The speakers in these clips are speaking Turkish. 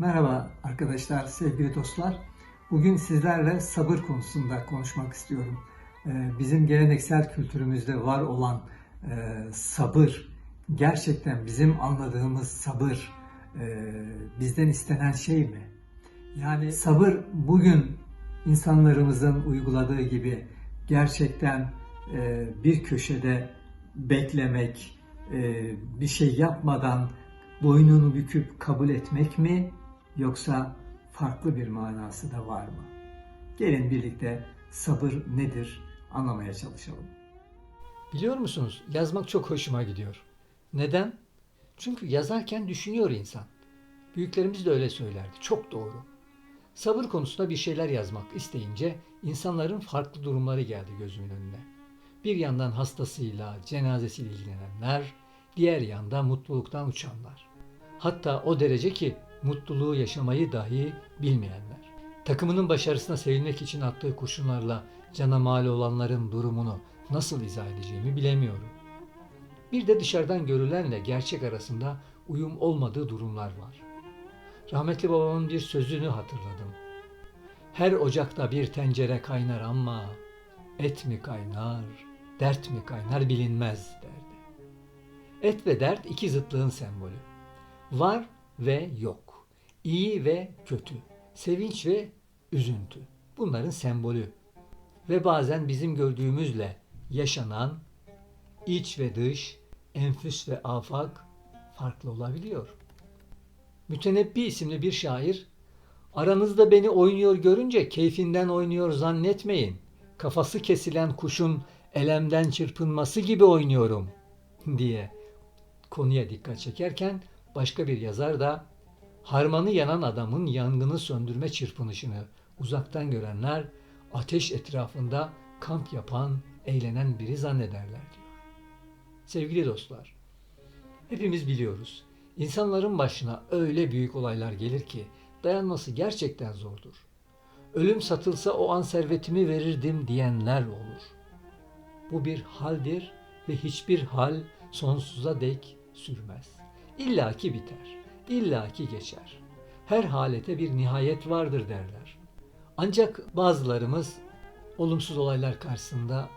Merhaba arkadaşlar, sevgili dostlar. Bugün sizlerle sabır konusunda konuşmak istiyorum. Ee, Bizim geleneksel kültürümüzde var olan e, sabır, gerçekten bizim anladığımız sabır e, bizden istenen şey mi? Yani sabır bugün insanlarımızın uyguladığı gibi gerçekten e, bir köşede beklemek, bir şey yapmadan boynunu büküp kabul etmek mi yoksa farklı bir manası da var mı? Gelin birlikte sabır nedir anlamaya çalışalım. Biliyor musunuz? Yazmak çok hoşuma gidiyor. Neden? Çünkü yazarken düşünüyor insan. Büyüklerimiz de öyle söylerdi. Çok doğru. Sabır konusunda bir şeyler yazmak isteyince insanların farklı durumları geldi gözümün önüne. Bir yandan hastasıyla, cenazesiyle ilgilenenler, diğer yanda mutluluktan uçanlar. Hatta o derece ki mutluluğu yaşamayı dahi bilmeyenler. Takımının başarısına sevinmek için attığı kurşunlarla cana mal olanların durumunu nasıl izah edeceğimi bilemiyorum. Bir de dışarıdan görülenle gerçek arasında uyum olmadığı durumlar var. Rahmetli babamın bir sözünü hatırladım. Her ocakta bir tencere kaynar ama et mi kaynar, dert mi kaynar bilinmez derdi. Et ve dert iki zıtlığın sembolü. Var ve yok. İyi ve kötü. Sevinç ve üzüntü. Bunların sembolü. Ve bazen bizim gördüğümüzle yaşanan iç ve dış, enfüs ve afak farklı olabiliyor. Mütenebbi isimli bir şair, aranızda beni oynuyor görünce keyfinden oynuyor zannetmeyin. Kafası kesilen kuşun elemden çırpınması gibi oynuyorum diye konuya dikkat çekerken başka bir yazar da harmanı yanan adamın yangını söndürme çırpınışını uzaktan görenler ateş etrafında kamp yapan, eğlenen biri zannederler diyor. Sevgili dostlar, hepimiz biliyoruz. İnsanların başına öyle büyük olaylar gelir ki dayanması gerçekten zordur. Ölüm satılsa o an servetimi verirdim diyenler olur. Bu bir haldir ve hiçbir hal sonsuza dek sürmez. İlla ki biter, illa ki geçer. Her halete bir nihayet vardır derler. Ancak bazılarımız olumsuz olaylar karşısında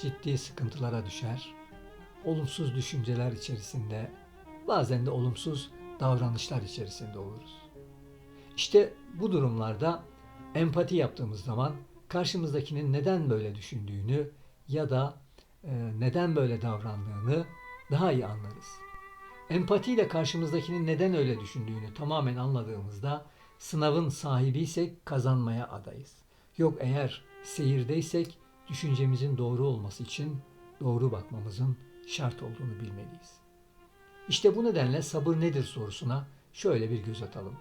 ciddi sıkıntılara düşer. Olumsuz düşünceler içerisinde, bazen de olumsuz davranışlar içerisinde oluruz. İşte bu durumlarda empati yaptığımız zaman karşımızdakinin neden böyle düşündüğünü ya da e, neden böyle davrandığını daha iyi anlarız. Empatiyle karşımızdakinin neden öyle düşündüğünü tamamen anladığımızda sınavın sahibiysek kazanmaya adayız. Yok eğer seyirdeysek düşüncemizin doğru olması için doğru bakmamızın şart olduğunu bilmeliyiz. İşte bu nedenle sabır nedir sorusuna şöyle bir göz atalım.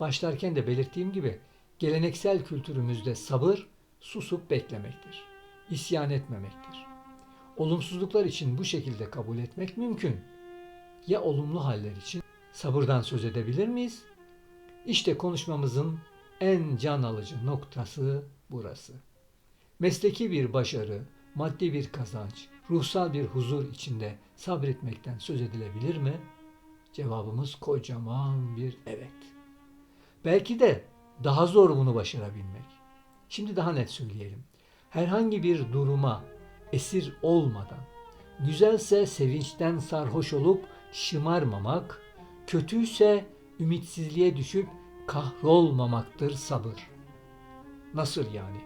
Başlarken de belirttiğim gibi geleneksel kültürümüzde sabır susup beklemektir. İsyan etmemektir. Olumsuzluklar için bu şekilde kabul etmek mümkün. Ya olumlu haller için sabırdan söz edebilir miyiz? İşte konuşmamızın en can alıcı noktası burası. Mesleki bir başarı, maddi bir kazanç, ruhsal bir huzur içinde sabretmekten söz edilebilir mi? Cevabımız kocaman bir evet. Belki de daha zor bunu başarabilmek. Şimdi daha net söyleyelim. Herhangi bir duruma esir olmadan, güzelse sevinçten sarhoş olup şımarmamak, kötüyse ümitsizliğe düşüp kahrolmamaktır sabır. Nasıl yani?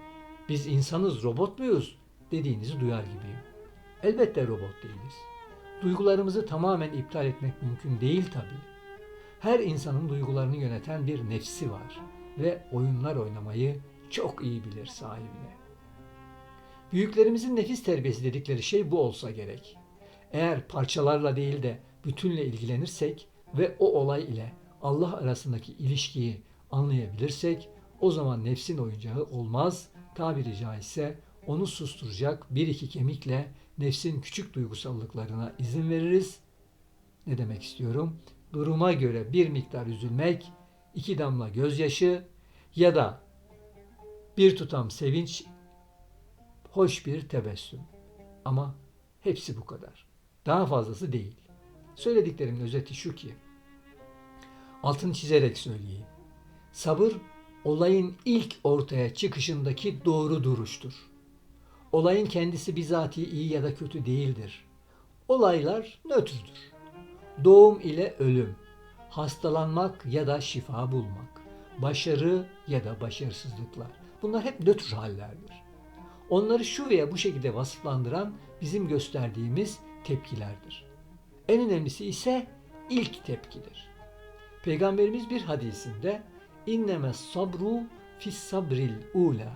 Biz insanız, robot muyuz? dediğinizi duyar gibiyim. Elbette robot değiliz. Duygularımızı tamamen iptal etmek mümkün değil tabii. Her insanın duygularını yöneten bir nefsi var ve oyunlar oynamayı çok iyi bilir sahibine. Büyüklerimizin nefis terbiyesi dedikleri şey bu olsa gerek. Eğer parçalarla değil de bütünle ilgilenirsek ve o olay ile Allah arasındaki ilişkiyi anlayabilirsek o zaman nefsin oyuncağı olmaz. Tabiri caizse onu susturacak bir iki kemikle nefsin küçük duygusallıklarına izin veririz. Ne demek istiyorum? Duruma göre bir miktar üzülmek, iki damla gözyaşı ya da bir tutam sevinç, hoş bir tebessüm. Ama hepsi bu kadar. Daha fazlası değil. Söylediklerimin özeti şu ki, altını çizerek söyleyeyim. Sabır olayın ilk ortaya çıkışındaki doğru duruştur. Olayın kendisi bizatihi iyi ya da kötü değildir. Olaylar nötrdür. Doğum ile ölüm, hastalanmak ya da şifa bulmak, başarı ya da başarısızlıklar. Bunlar hep nötr hallerdir. Onları şu veya bu şekilde vasıflandıran bizim gösterdiğimiz tepkilerdir. En önemlisi ise ilk tepkidir. Peygamberimiz bir hadisinde inneme sabru fis sabril ula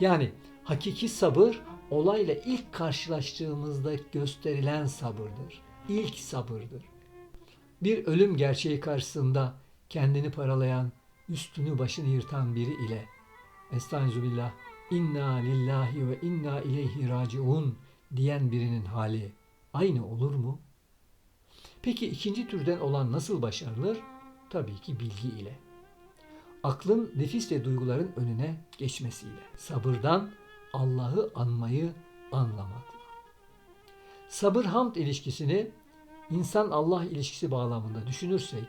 yani hakiki sabır olayla ilk karşılaştığımızda gösterilen sabırdır. İlk sabırdır. Bir ölüm gerçeği karşısında kendini paralayan, üstünü başını yırtan biri ile Estağfirullah inna lillahi ve inna ileyhi raciun diyen birinin hali aynı olur mu? Peki ikinci türden olan nasıl başarılır? Tabii ki bilgi ile. Aklın nefis ve duyguların önüne geçmesiyle. Sabırdan Allah'ı anmayı anlamakla. Sabır hamd ilişkisini insan Allah ilişkisi bağlamında düşünürsek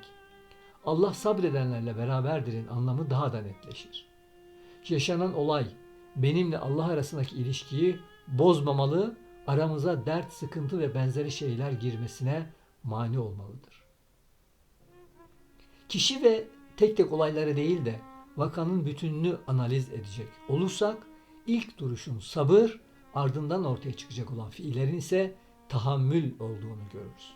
Allah sabredenlerle beraberdirin anlamı daha da netleşir. Yaşanan olay benimle Allah arasındaki ilişkiyi bozmamalı, aramıza dert, sıkıntı ve benzeri şeyler girmesine mani olmalıdır. Kişi ve tek tek olayları değil de vakanın bütününü analiz edecek olursak ilk duruşun sabır, ardından ortaya çıkacak olan fiillerin ise tahammül olduğunu görürüz.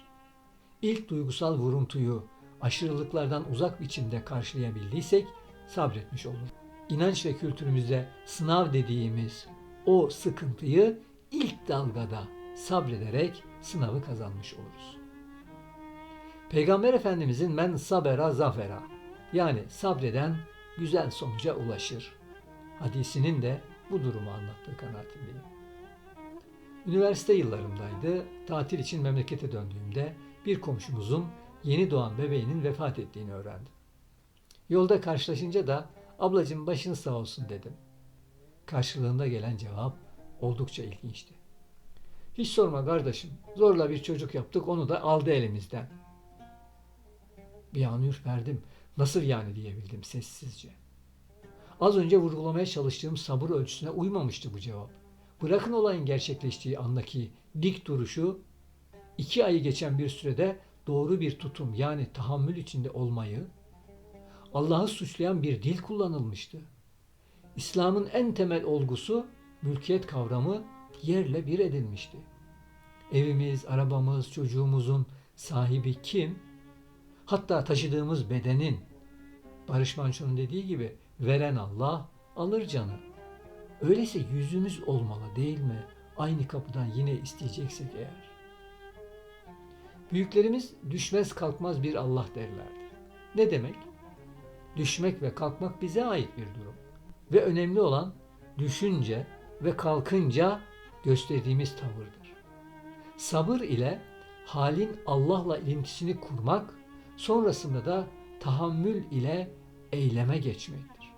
İlk duygusal vuruntuyu aşırılıklardan uzak biçimde karşılayabildiysek sabretmiş oluruz. İnanç ve kültürümüzde sınav dediğimiz o sıkıntıyı ilk dalgada sabrederek sınavı kazanmış oluruz. Peygamber Efendimizin men sabera zafera yani sabreden güzel sonuca ulaşır. Hadisinin de bu durumu anlattığı kanaatindeyim. Üniversite yıllarımdaydı. Tatil için memlekete döndüğümde bir komşumuzun yeni doğan bebeğinin vefat ettiğini öğrendim. Yolda karşılaşınca da ablacığım başın sağ olsun dedim. Karşılığında gelen cevap oldukça ilginçti. Hiç sorma kardeşim. Zorla bir çocuk yaptık onu da aldı elimizden. Bir an ürperdim. Nasıl yani diyebildim sessizce. Az önce vurgulamaya çalıştığım sabır ölçüsüne uymamıştı bu cevap. Bırakın olayın gerçekleştiği andaki dik duruşu, iki ayı geçen bir sürede doğru bir tutum yani tahammül içinde olmayı, Allah'ı suçlayan bir dil kullanılmıştı. İslam'ın en temel olgusu mülkiyet kavramı yerle bir edilmişti. Evimiz, arabamız, çocuğumuzun sahibi kim? Hatta taşıdığımız bedenin Barış Manço'nun dediği gibi veren Allah alır canı. Öyleyse yüzümüz olmalı değil mi? Aynı kapıdan yine isteyeceksek eğer. Büyüklerimiz düşmez kalkmaz bir Allah derlerdi. Ne demek? Düşmek ve kalkmak bize ait bir durum. Ve önemli olan düşünce ve kalkınca gösterdiğimiz tavırdır. Sabır ile halin Allah'la ilintisini kurmak, sonrasında da tahammül ile eyleme geçmektir.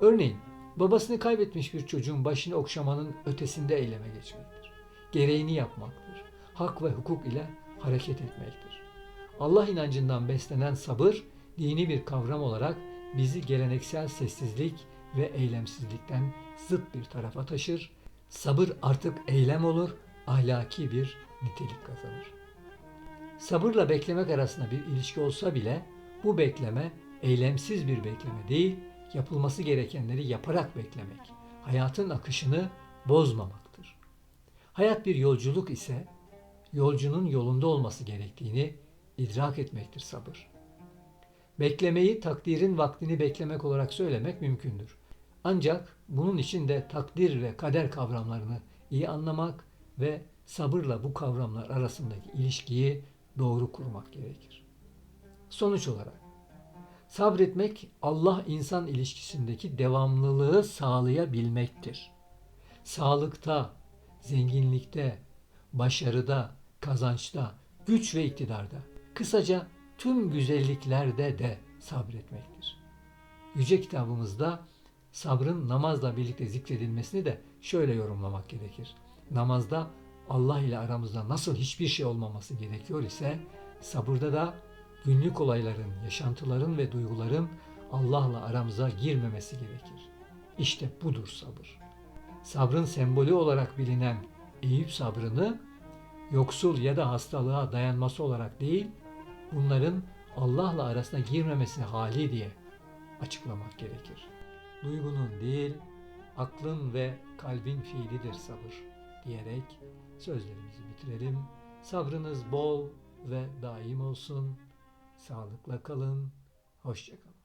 Örneğin babasını kaybetmiş bir çocuğun başını okşamanın ötesinde eyleme geçmektir. Gereğini yapmaktır. Hak ve hukuk ile hareket etmektir. Allah inancından beslenen sabır dini bir kavram olarak bizi geleneksel sessizlik ve eylemsizlikten zıt bir tarafa taşır. Sabır artık eylem olur, ahlaki bir nitelik kazanır. Sabırla beklemek arasında bir ilişki olsa bile bu bekleme eylemsiz bir bekleme değil, yapılması gerekenleri yaparak beklemek, hayatın akışını bozmamaktır. Hayat bir yolculuk ise yolcunun yolunda olması gerektiğini idrak etmektir sabır. Beklemeyi takdirin vaktini beklemek olarak söylemek mümkündür. Ancak bunun için de takdir ve kader kavramlarını iyi anlamak ve sabırla bu kavramlar arasındaki ilişkiyi doğru kurmak gerekir. Sonuç olarak sabretmek Allah insan ilişkisindeki devamlılığı sağlayabilmektir. Sağlıkta, zenginlikte, başarıda, kazançta, güç ve iktidarda, kısaca tüm güzelliklerde de sabretmektir. Yüce kitabımızda sabrın namazla birlikte zikredilmesini de şöyle yorumlamak gerekir. Namazda Allah ile aramızda nasıl hiçbir şey olmaması gerekiyor ise sabırda da günlük olayların, yaşantıların ve duyguların Allah'la aramıza girmemesi gerekir. İşte budur sabır. Sabrın sembolü olarak bilinen Eyüp sabrını yoksul ya da hastalığa dayanması olarak değil, bunların Allah'la arasına girmemesi hali diye açıklamak gerekir. Duygunun değil, aklın ve kalbin fiilidir sabır diyerek sözlerimizi bitirelim. Sabrınız bol ve daim olsun. Sağlıkla kalın. Hoşçakalın.